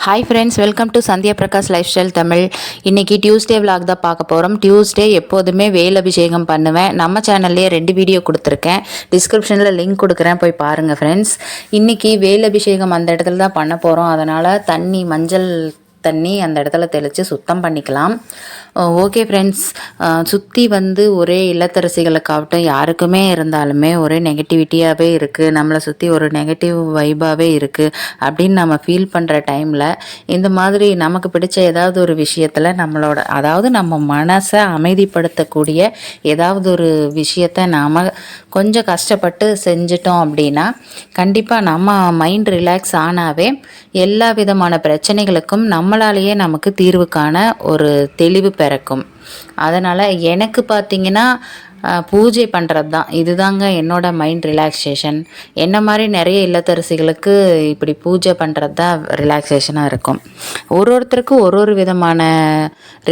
Hi friends welcome to Sandhya Prakash lifestyle Tamil இன்றைக்கி Tuesday vlog தான் பார்க்க போகிறோம் டியூஸ்டே எப்போதுமே வேல் அபிஷேகம் பண்ணுவேன். நம்ம சேனல்லே ரெண்டு வீடியோ கொடுத்துருக்கேன். டிஸ்கிரிப்ஷனில் லிங்க் கொடுக்குறேன். போய் பாருங்கள் ஃப்ரெண்ட்ஸ் இன்றைக்கி வேல் அபிஷேகம் அந்த இடத்துல தான் பண்ண போகிறோம் அதனால் தண்ணி மஞ்சள் தண்ணி அந்த இடத்துல தெளித்து சுத்தம் பண்ணிக்கலாம். ஓகே ஃப்ரெண்ட்ஸ் சுற்றி வந்து ஒரே இல்லத்தரசிகளுக்காகட்டும் யாருக்குமே இருந்தாலுமே ஒரே நெகட்டிவிட்டியாகவே இருக்குது நம்மளை சுற்றி ஒரு நெகட்டிவ் வைபாகவே இருக்குது அப்படின்னு நம்ம ஃபீல் பண்ணுற டைமில் இந்த மாதிரி நமக்கு பிடிச்ச ஏதாவது ஒரு விஷயத்தில் நம்மளோட அதாவது நம்ம மனசை அமைதிப்படுத்தக்கூடிய ஏதாவது ஒரு விஷயத்த நாம் கொஞ்சம் கஷ்டப்பட்டு செஞ்சிட்டோம் அப்படின்னா கண்டிப்பாக நம்ம மைண்ட் ரிலாக்ஸ் ஆனாவே எல்லா விதமான பிரச்சனைகளுக்கும் நம்மளாலேயே நமக்கு தீர்வு காண ஒரு தெளிவு பிறக்கும். அதனால் எனக்கு பார்த்தீங்கன்னா பூஜை பண்ணுறது தான் இதுதாங்க என்னோட மைண்ட் ரிலாக்ஸேஷன் என்ன மாதிரி நிறைய இல்லத்தரசிகளுக்கு இப்படி பூஜை பண்ணுறது தான் ரிலாக்ஸேஷனாக இருக்கும். ஒரு ஒருத்தருக்கும் ஒரு ஒரு விதமான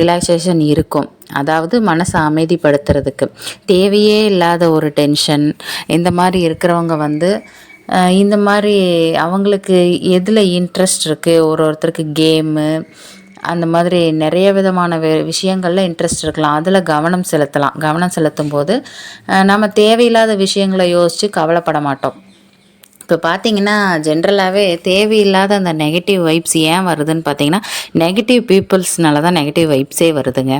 ரிலாக்ஸேஷன் இருக்கும். அதாவது மனசை அமைதிப்படுத்துறதுக்கு. தேவையே இல்லாத ஒரு டென்ஷன் இந்த மாதிரி இருக்கிறவங்க வந்து இந்த மாதிரி அவங்களுக்கு எதில் இன்ட்ரெஸ்ட் இருக்குது ஒரு ஒருத்தருக்கு கேமு அந்த மாதிரி நிறைய விதமான வி விஷயங்களில் இன்ட்ரெஸ்ட் இருக்கலாம். அதில் கவனம் செலுத்தலாம். கவனம் செலுத்தும் போது நம்ம தேவையில்லாத விஷயங்களை யோசித்து கவலைப்பட மாட்டோம். இப்போ பார்த்தீங்கன்னா ஜென்ரலாகவே தேவையில்லாத அந்த நெகட்டிவ் வைப்ஸ் ஏன் வருதுன்னு பார்த்தீங்கன்னா நெகட்டிவ் பீப்புள்ஸ்னால தான் நெகட்டிவ் வைப்ஸே வருதுங்க.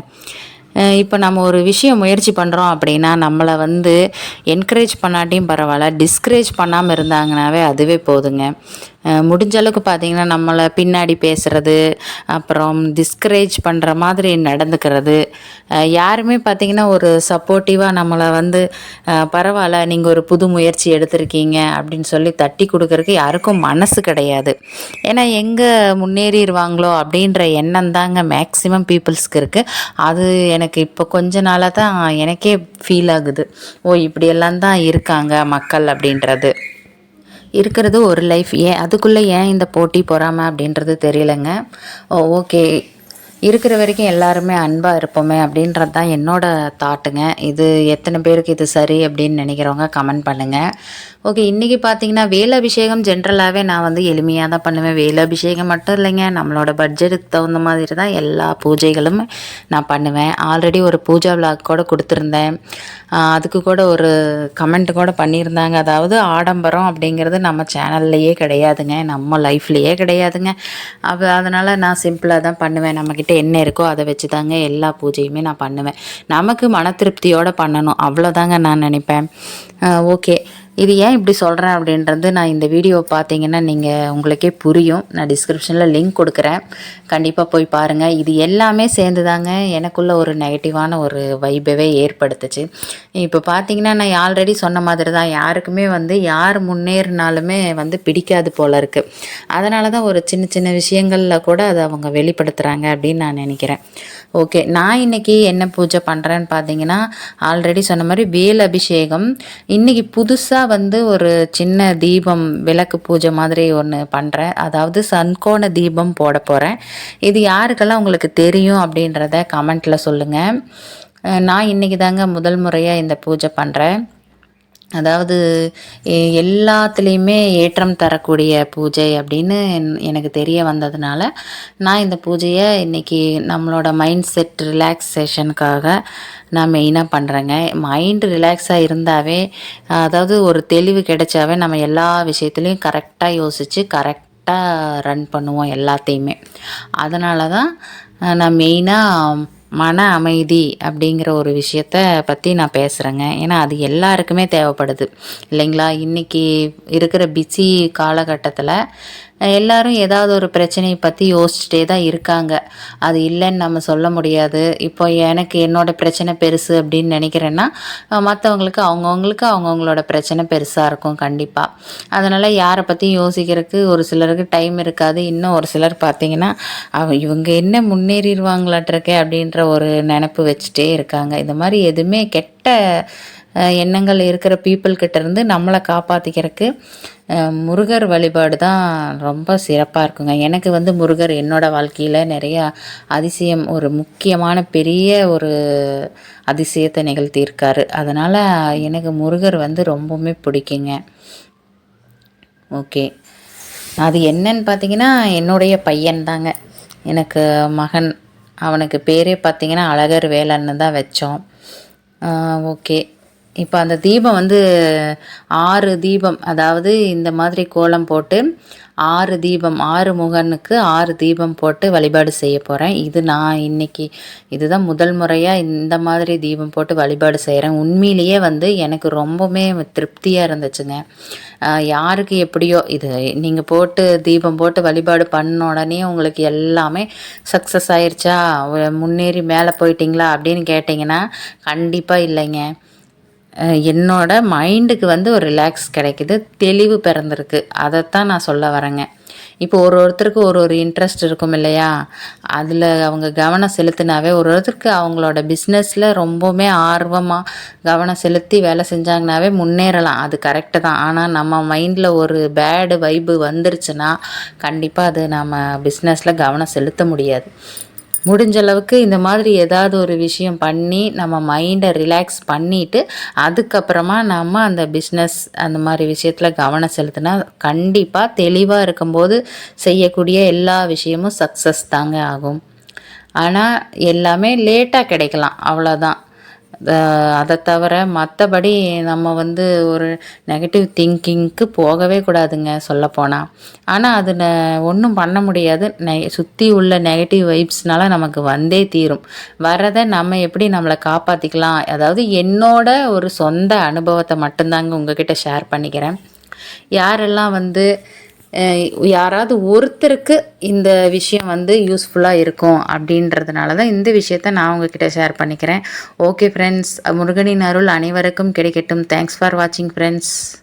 இப்போ நம்ம ஒரு விஷயம் முயற்சி பண்ணுறோம் அப்படின்னா நம்மளை வந்து என்கரேஜ் பண்ணாட்டியும் பரவாயில்ல. டிஸ்கரேஜ் பண்ணாமல் இருந்தாங்கனாவே அதுவே போதுங்க. முடிஞ்ச அளவுக்கு பார்த்தீங்கன்னா நம்மளை பின்னாடி பேசுகிறது அப்புறம் டிஸ்கரேஜ் பண்ணுற மாதிரி நடந்துக்கிறது. யாருமே பார்த்தீங்கன்னா ஒரு சப்போர்ட்டிவாக நம்மளை வந்து பரவாயில்ல நீங்கள் ஒரு புது முயற்சி எடுத்திருக்கீங்க அப்படின்னு சொல்லி தட்டி கொடுக்கறதுக்கு யாருக்கும் மனசு கிடையாது. ஏன்னா எங்கே முன்னேறிடுவாங்களோ அப்படின்ற எண்ணம் தாங்க மேக்ஸிமம் பீப்புள்ஸ்க்கு இருக்குது அது எனக்கு இப்போ கொஞ்ச நாளாக தான் எனக்கே ஃபீல் ஆகுது. ஓ இப்படியெல்லாம் தான் இருக்காங்க மக்கள் அப்படின்றது. இருக்கிறது ஒரு லைஃப் ஏன் அதுக்குள்ளே ஏன் இந்த போட்டி பொறாமை அப்படின்றது தெரியலைங்க. ஓ ஓகே இருக்கிற வரைக்கும் எல்லாருமே அன்பாக இருப்போமே அப்படின்றது தான் என்னோடய தாட்டுங்க இது எத்தனை பேருக்கு இது சரி அப்படின்னு நினைக்கிறவங்க கமெண்ட் பண்ணுங்கள் ஓகே இன்றைக்கி பார்த்தீங்கன்னா வேலாபிஷேகம் ஜென்ரலாகவே நான் வந்து எளிமையாக தான் பண்ணுவேன். வேலாபிஷேகம் மட்டும் இல்லைங்க நம்மளோட பட்ஜெட்டுக்கு தகுந்த மாதிரி தான் எல்லா பூஜைகளும் நான் பண்ணுவேன். ஆல்ரெடி ஒரு பூஜா விளாக் கூட கொடுத்துருந்தேன். அதுக்கு கூட ஒரு கமெண்ட் கூட பண்ணியிருந்தாங்க. அதாவது ஆடம்பரம் அப்படிங்கிறது நம்ம சேனல்லையே கிடையாதுங்க. நம்ம லைஃப்லேயே கிடையாதுங்க. அப்போ அதனால் நான் சிம்பிளாக தான் பண்ணுவேன். நம்மக்கிட்ட என்ன இருக்கோ அதை வச்சு தாங்க எல்லா பூஜையுமே நான் பண்ணுவேன். நமக்கு மன திருப்தியோடு பண்ணணும். அவ்வளோதாங்க நான் நினைப்பேன். ஓகே. இது ஏன் இப்படி சொல்கிறேன் அப்படின்றது நான் இந்த வீடியோ பார்த்தீங்கன்னா நீங்கள் உங்களுக்கே புரியும். நான் டிஸ்கிரிப்ஷனில் லிங்க் கொடுக்குறேன். கண்டிப்பாக போய் பாருங்கள் இது எல்லாமே சேர்ந்து தாங்க எனக்குள்ள ஒரு நெகட்டிவான ஒரு வைபவே ஏற்படுத்துச்சு. இப்போ பார்த்தீங்கன்னா நான் ஆல்ரெடி சொன்ன மாதிரி தான் யாருக்குமே வந்து யார் முன்னேறினாலுமே வந்து பிடிக்காது போல இருக்குது அதனால தான் ஒரு சின்ன சின்ன விஷயங்களில் கூட அதை அவங்க வெளிப்படுத்துகிறாங்க அப்படின்னு நான் நினைக்கிறேன். ஓகே நான் இன்னைக்கு என்ன பூஜை பண்ணுறேன்னு பார்த்தீங்கன்னா ஆல்ரெடி சொன்ன மாதிரி வேல் அபிஷேகம். இன்னைக்கு புதுசாக வந்து ஒரு சின்ன தீபம் விளக்கு பூஜை மாதிரி ஒன்று பண்ணுறேன் அதாவது சன்கோண தீபம் போட போகிறேன் இது யாருக்கெல்லாம் உங்களுக்கு தெரியும் அப்படின்றத கமெண்ட்டில் சொல்லுங்கள் நான் இன்னைக்கு தாங்க முதல் முறையாக இந்த பூஜை பண்ணுறேன் அதாவது எல்லாத்துலேயுமே ஏற்றம் தரக்கூடிய பூஜை அப்படின்னு என்- எனக்கு தெரிய வந்ததுனால நான் இந்த பூஜையை இன்னைக்கு நம்மளோட மைண்ட் செட் ரிலாக்ஸேஷனுக்காக நான் மெயினாக பண்ணுறேங்க மைண்டு ரிலாக்ஸாக இருந்தாவே அதாவது ஒரு தெளிவு கிடைச்சாவே நம்ம எல்லா விஷயத்துலையும் கரெக்டாக யோசித்து கரெக்டாக ரன் பண்ணுவோம் எல்லாத்தையுமே. அதனால தான் நான் மெயினாக மன அமைதி அப்படிங்கிற ஒரு விஷயத்த பற்றி நான் பேசுகிறேங்க ஏன்னா அது எல்லாருக்குமே தேவைப்படுது. இல்லைங்களா? இன்றைக்கி இருக்கிற பிஸி காலகட்டத்தில் எல்லாரும் ஏதாவது ஒரு பிரச்சனையை பற்றி யோசிச்சுட்டே தான் இருக்காங்க. அது இல்லைன்னு நம்ம சொல்ல முடியாது. இப்போ எனக்கு என்னோட பிரச்சனை பெருசு அப்படின்னு நினைக்கிறேன்னா மற்றவங்களுக்கு அவங்கவுங்களுக்கு அவங்கவுங்களோட பிரச்சனை பெருசாக இருக்கும் கண்டிப்பாக அதனால் யாரை பற்றியும் யோசிக்கிறதுக்கு ஒரு சிலருக்கு டைம் இருக்காது. இன்னும் ஒரு சிலர் பார்த்தீங்கன்னா அவ இவங்க என்ன முன்னேறிடுவாங்களாட்டிருக்கே அப்படின்ற ஒரு நினப்பு வச்சுட்டே இருக்காங்க. இந்த மாதிரி எதுவுமே கெட்ட எண்ணங்கள் இருக்கிற பீப்புள் கிட்ட இருந்து நம்மளை காப்பாற்றிக்கிறதுக்கு முருகர் வழிபாடு தான் ரொம்ப சிறப்பாக இருக்குங்க. எனக்கு வந்து முருகர் என்னோடய வாழ்க்கையில் நிறையா அதிசயம் ஒரு முக்கியமான பெரிய ஒரு அதிசயத்தை நிகழ்த்தியிருக்காரு அதனால் எனக்கு முருகர் வந்து ரொம்பவுமே பிடிக்குங்க. ஓகே. அது என்னன்னு பார்த்தீங்கன்னா என்னுடைய பையன் தாங்க. எனக்கு மகன். அவனுக்கு பேரே பார்த்தீங்கன்னா அழகர் வேலன்னு தான் வச்சோம். ஓகே. இப்போ அந்த தீபம் வந்து ஆறு தீபம் அதாவது இந்த மாதிரி கோலம் போட்டு ஆறு தீபம் ஆறு முகனுக்கு ஆறு தீபம் போட்டு வழிபாடு செய்ய போகிறேன் இது நான் இன்னைக்கு இதுதான் முதல் முறையாக இந்த மாதிரி தீபம் போட்டு வழிபாடு செய்கிறேன் உண்மையிலேயே வந்து எனக்கு ரொம்பவுமே திருப்தியாக இருந்துச்சுங்க. யாருக்கு எப்படியோ இது நீங்கள் போட்டு தீபம் போட்டு வழிபாடு பண்ண உடனே உங்களுக்கு எல்லாமே சக்ஸஸ் ஆயிடுச்சா முன்னேறி மேலே போயிட்டீங்களா அப்படின்னு கேட்டிங்கன்னா கண்டிப்பாக இல்லைங்க. என்னோட மைண்டுக்கு வந்து ஒரு ரிலாக்ஸ் கிடைக்குது தெளிவு பிறந்திருக்கு. அதைத்தான் நான் சொல்ல வரேங்க. இப்போ ஒரு ஒருத்தருக்கு ஒரு ஒரு இன்ட்ரெஸ்ட் இருக்கும் இல்லையா? அதில் அவங்க கவனம் செலுத்தினாவே ஒரு ஒருத்தருக்கு அவங்களோட பிஸ்னஸில் ரொம்பவுமே ஆர்வமாக கவனம் செலுத்தி வேலை செஞ்சாங்கனாவே முன்னேறலாம். அது கரெக்டு தான். ஆனால் நம்ம மைண்டில் ஒரு பேடு வைப்பு வந்துருச்சுன்னா கண்டிப்பாக அது நம்ம பிஸ்னஸில் கவனம் செலுத்த முடியாது. முடிஞ்ச அளவுக்கு இந்த மாதிரி ஏதாவது ஒரு விஷயம் பண்ணி நம்ம மைண்டை ரிலாக்ஸ் பண்ணிவிட்டு அதுக்கப்புறமா நம்ம அந்த பிஸ்னஸ் அந்த மாதிரி விஷயத்தில் கவனம் செலுத்தினா கண்டிப்பாக தெளிவாக இருக்கும்போது செய்யக்கூடிய எல்லா விஷயமும் சக்ஸஸ் தாங்க ஆகும். ஆனால் எல்லாமே லேட்டாக கிடைக்கலாம். அவ்வளோதான் அதை தவிர மற்றபடி நம்ம வந்து ஒரு நெகட்டிவ் திங்கிங்க்கு போகவே கூடாதுங்க சொல்லப்போனால் ஆனால் அது ஒன்றும் பண்ண முடியாது. நெ சுற்றி உள்ள நெகட்டிவ் வைப்ஸ்னால நமக்கு வந்தே தீரும். வரதை நம்ம எப்படி நம்மளை காப்பாற்றிக்கலாம் அதாவது என்னோட ஒரு சொந்த அனுபவத்தை மட்டும்தாங்க உங்ககிட்ட ஷேர் பண்ணிக்கிறேன். யாரெல்லாம் வந்து யாராவது ஒருத்தருக்கு இந்த விஷயம் வந்து யூஸ்ஃபுல்லாக இருக்கும் அப்படின்றதுனால தான் இந்த விஷயத்த நான் உங்ககிட்ட ஷேர் பண்ணிக்கிறேன். ஓகே ஃப்ரெண்ட்ஸ் முருகனின் அருள் அனைவருக்கும் கிடைக்கட்டும். தேங்க்ஸ் ஃபார் வாட்சிங் ஃப்ரெண்ட்ஸ்